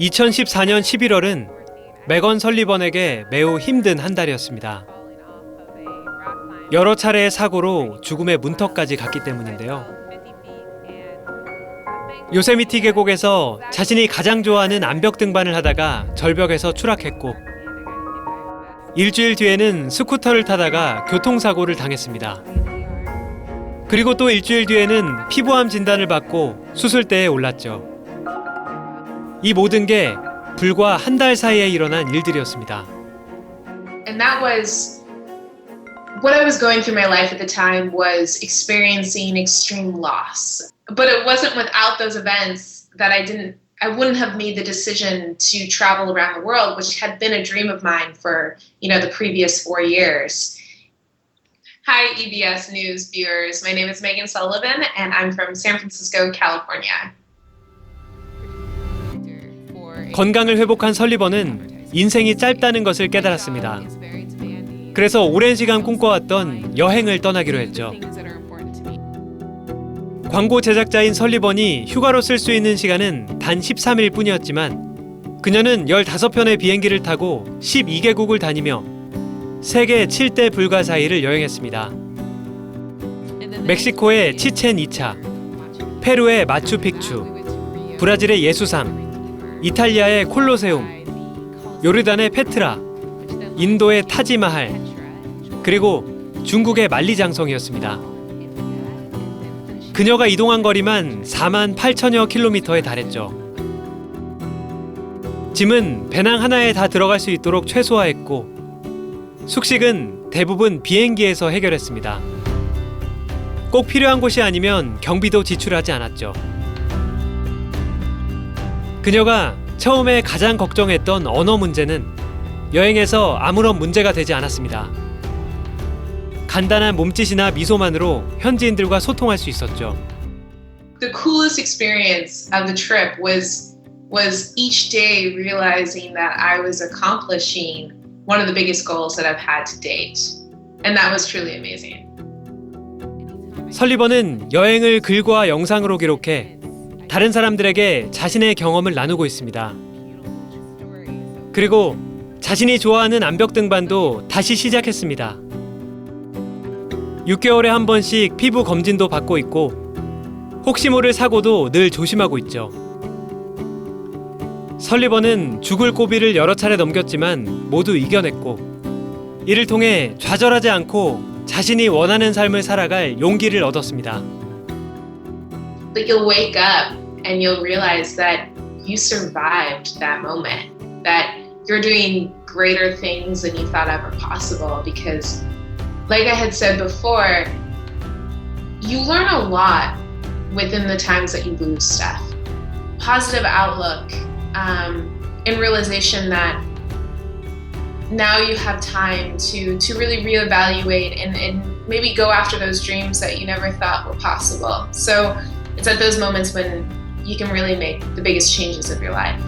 2014년 11월은 메건 설리번에게 매우 힘든 한 달이었습니다. 여러 차례의 사고로 죽음의 문턱까지 갔기 때문인데요. 요세미티 계곡에서 자신이 가장 좋아하는 암벽 등반을 하다가 절벽에서 추락했고 일주일 뒤에는 스쿠터를 타다가 교통사고를 당했습니다. 그리고 또 일주일 뒤에는 피부암 진단을 받고 수술대에 올랐죠. 이 모든 게 불과 한 달 사이에 일어난 일들이었습니다. and that was what I was going through my life at the time was experiencing extreme loss. But it wasn't without those events that I didn't I wouldn't have made the decision to travel around the world, which had been a dream of mine for, you know, the previous 4 years. Hi EBS News viewers. My name is Megan Sullivan and I'm from San Francisco, California. 건강을 회복한 설리번은 인생이 짧다는 것을 깨달았습니다. 그래서 오랜 시간 꿈꿔왔던 여행을 떠나기로 했죠. 광고 제작자인 설리번이 휴가로 쓸 수 있는 시간은 단 13일 뿐이었지만 그녀는 15편의 비행기를 타고 12개국을 다니며 세계 7대 불가사의를 여행했습니다. 멕시코의 치첸 2차, 페루의 마추픽추, 브라질의 예수상, 이탈리아의 콜로세움, 요르단의 페트라, 인도의 타지마할, 그리고 중국의 만리장성이었습니다. 그녀가 이동한 거리만 4만 8천여 킬로미터에 달했죠. 짐은 배낭 하나에 다 들어갈 수 있도록 최소화했고 숙식은 대부분 비행기에서 해결했습니다. 꼭 필요한 곳이 아니면 경비도 지출하지 않았죠. 그녀가 처음에 가장 걱정했던 언어 문제는 여행에서 아무런 문제가 되지 않았습니다. 간단한 몸짓이나 미소만으로 현지인들과 소통할 수 있었죠. the coolest experience of the trip was was each day realizing that I was accomplishing one of the biggest goals that I've had to date. And that was truly amazing. 설리번은 여행을 글과 영상으로 기록해 다른 사람들에게 자신의 경험을 나누고 있습니다. 그리고 자신이 좋아하는 암벽 등반도 다시 시작했습니다. 6개월에 한 번씩 피부 검진도 받고 있고 혹시 모를 사고도 늘 조심하고 있죠. 설리번은 죽을 고비를 여러 차례 넘겼지만 모두 이겨냈고 이를 통해 좌절하지 않고 자신이 원하는 삶을 살아갈 용기를 얻었습니다. But you'll wake up and you'll realize that you survived that moment, that you're doing greater things than you thought ever possible. Because, like I had said before, you learn a lot within the times that you lose stuff. Positive outlook um, realization that now you have time to to really reevaluate and, and maybe go after those dreams that you never thought were possible. So it's at those moments when you can really make the biggest changes of your life.